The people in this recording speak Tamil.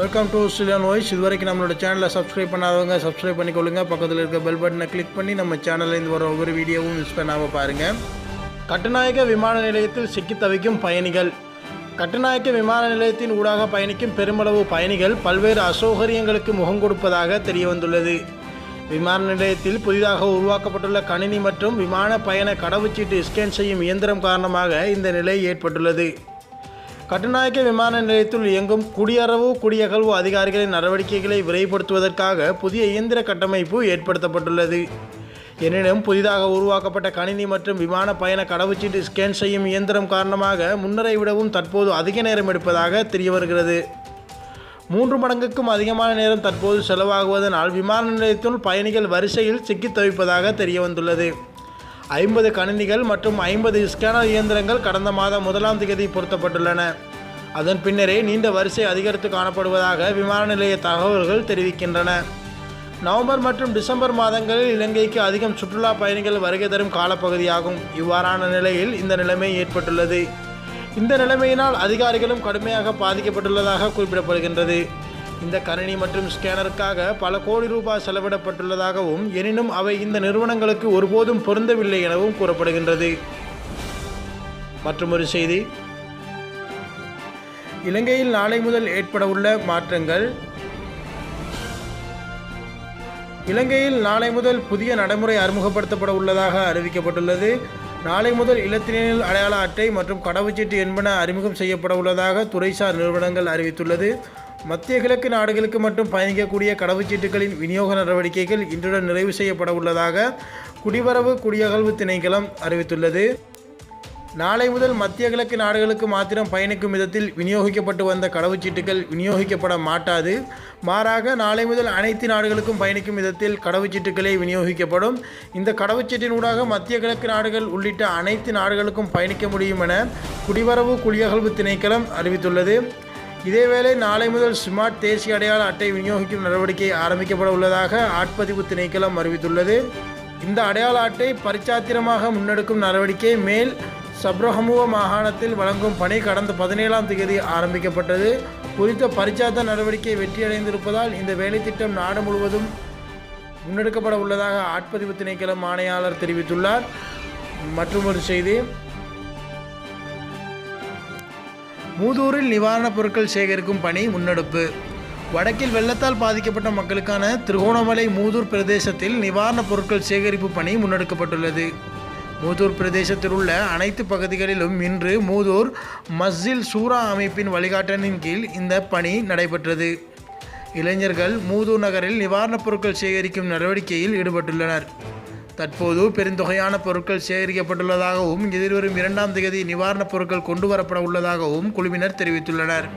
வெல்கம் டு ஆஸ்திரேலியன் வாய்ஸ் இது வரைக்கும் நம்மளோட சேனலை சப்ஸ்கிரைப் பண்ணாதவங்க சப்ஸ்கிரைப் பண்ணிக்கொள்ளுங்க. பக்கத்தில் இருக்க பெல் பட்டனை கிளிக் பண்ணி நம்ம சேனல்லேருந்து வர ஒவ்வொரு வீடியோவும் மிஸ் பண்ணாமல் பாருங்கள் கட்டுநாயக்க விமான நிலையத்தில் சிக்கி தவிக்கும் பயணிகள். கட்டுநாயக்க விமான நிலையத்தின் ஊடாக பயணிக்கும் பெருமளவு பயணிகள் பல்வேறு அசௌகரியங்களுக்கு முகம் கொடுப்பதாக தெரிய வந்துள்ளது விமான நிலையத்தில் புதிதாக உருவாக்கப்பட்டுள்ள கணினி மற்றும் விமான பயண கடவுச்சீட்டு ஸ்கேன் செய்யும் இயந்திரம் காரணமாக இந்த நிலை ஏற்பட்டுள்ளது. கட்டுநாயக்க விமான நிலையத்தில் இயங்கும் குடியரவு குடியகழ்வு அதிகாரிகளின் நடவடிக்கைகளை விரைவுபடுத்துவதற்காக புதிய இயந்திர கட்டமைப்பு ஏற்படுத்தப்பட்டுள்ளது. எனினும் புதிதாக உருவாக்கப்பட்ட கணினி மற்றும் விமான பயண கடவுச்சீட்டு ஸ்கேன் செய்யும் இயந்திரம் காரணமாக முன்னரை விடவும் தற்போது அதிக நேரம் எடுப்பதாக தெரிய வருகிறது மூன்று மடங்குக்கும் அதிகமான நேரம் தற்போது செலவாகுவதனால் விமான நிலையத்தில் பயணிகள் வரிசையில் சிக்கித் தவிப்பதாக தெரிய வந்துள்ளது ஐம்பது கணினிகள் மற்றும் ஐம்பது ஸ்கேனர் இயந்திரங்கள் கடந்த மாதம் முதலாம் தேதி பொருத்தப்பட்டுள்ளன. அதன் பின்னரே நீண்ட வரிசை அதிகரித்து காணப்படுவதாக விமான நிலைய தகவல்கள் தெரிவிக்கின்றன. நவம்பர் மற்றும் டிசம்பர் மாதங்களில் இலங்கைக்கு அதிகம் சுற்றுலா பயணிகள் வருகை தரும் காலப்பகுதியாகும். இவ்வாறான நிலையில் இந்த நிலைமை ஏற்பட்டுள்ளது. இந்த நிலைமையினால் அதிகாரிகளும் கடுமையாக பாதிக்கப்பட்டுள்ளதாக குறிப்பிடப்படுகின்றது. இந்த கணினி மற்றும் ஸ்கேனருக்காக பல கோடி ரூபாய் செலவிடப்பட்டுள்ளதாகவும் எனினும் அவை இந்த நிறுவனங்களுக்கு ஒருபோதும் பொருந்தவில்லை எனவும் கூறப்படுகின்றது. மற்றொரு செய்தி. இலங்கையில் நாளை முதல் ஏற்பட உள்ள மாற்றங்கள். இலங்கையில் நாளை முதல் புதிய நடைமுறை அறிமுகப்படுத்தப்பட உள்ளதாக அறிவிக்கப்பட்டுள்ளது. நாளை முதல் இலத்தினில் அடையாள அட்டை மற்றும் கடவுச்சீட்டு என்பன அறிமுகம் செய்யப்பட உள்ளதாக துறைசார் நிறுவனங்கள் அறிவித்துள்ளது. மத்திய கிழக்கு நாடுகளுக்கு மட்டும் பயணிக்கக்கூடிய கடவுச்சீட்டுகளின் விநியோக நடவடிக்கைகள் இன்றுடன் நிறைவு செய்யப்பட உள்ளதாக குடிவரவு குடியகழ்வு திணைக்களம் அறிவித்துள்ளது. நாளை முதல் மத்திய கிழக்கு நாடுகளுக்கு மாத்திரம் பயணிக்கும் விதத்தில் விநியோகிக்கப்பட்டு வந்த கடவுச்சீட்டுகள் விநியோகிக்கப்பட மாட்டாது. மாறாக நாளை முதல் அனைத்து நாடுகளுக்கும் பயணிக்கும் விதத்தில் கடவுச்சீட்டுகளே விநியோகிக்கப்படும். இந்த கடவுச்சீட்டின் ஊடாக மத்திய கிழக்கு நாடுகள் உள்ளிட்ட அனைத்து நாடுகளுக்கும் பயணிக்க முடியும் என குடிவரவு குடியகழ்வு திணைக்களம் அறிவித்துள்ளது. இதேவேளை நாளை முதல் ஸ்மார்ட் தேசிய அடையாள அட்டை விநியோகிக்கும் நடவடிக்கை ஆரம்பிக்கப்பட உள்ளதாக ஆட்பதிவு திணைக்களம் அறிவித்துள்ளது. இந்த அடையாள அட்டை பரிச்சாத்திரமாக முன்னெடுக்கும் நடவடிக்கை மேல் சப்ரஹமுவ மாகாணத்தில் வழங்கும் பணி கடந்த பதினேழாம் தேதி ஆரம்பிக்கப்பட்டது. குறித்த பரிச்சாத்த நடவடிக்கை வெற்றியடைந்திருப்பதால் இந்த வேலைத்திட்டம் நாடு முழுவதும் முன்னெடுக்கப்பட உள்ளதாக ஆட்பதிவு திணைக்களம் ஆணையாளர் தெரிவித்துள்ளார். மற்றும் ஒரு செய்தி மூதூரில் நிவாரணப் பொருட்கள் சேகரிக்கும் பணி முன்னெடுப்பு. வடக்கில் வெள்ளத்தால் பாதிக்கப்பட்ட மக்களுக்கான திருகோணமலை மூதூர் பிரதேசத்தில் நிவாரணப் பொருட்கள் சேகரிப்பு பணி முன்னெடுக்கப்பட்டுள்ளது. மூதூர் பிரதேசத்தில் உள்ள அனைத்து பகுதிகளிலும் இன்று மூதூர் மஸ்ஜில் சூரா அமைப்பின் வழிகாட்டலின் கீழ் இந்த பணி நடைபெற்றது. இளைஞர்கள் மூதூர் நகரில் நிவாரணப் பொருட்கள் சேகரிக்கும் நடவடிக்கையில் ஈடுபட்டுள்ளனர். தற்போது பெருந்தொகையான பொருட்கள் சேகரிக்கப்பட்டுள்ளதாகவும் எதிர்வரும் இரண்டாம் தேதி நிவாரணப் பொருட்கள் கொண்டு வரப்பட உள்ளதாகவும் குழுவினர் தெரிவித்துள்ளனர்.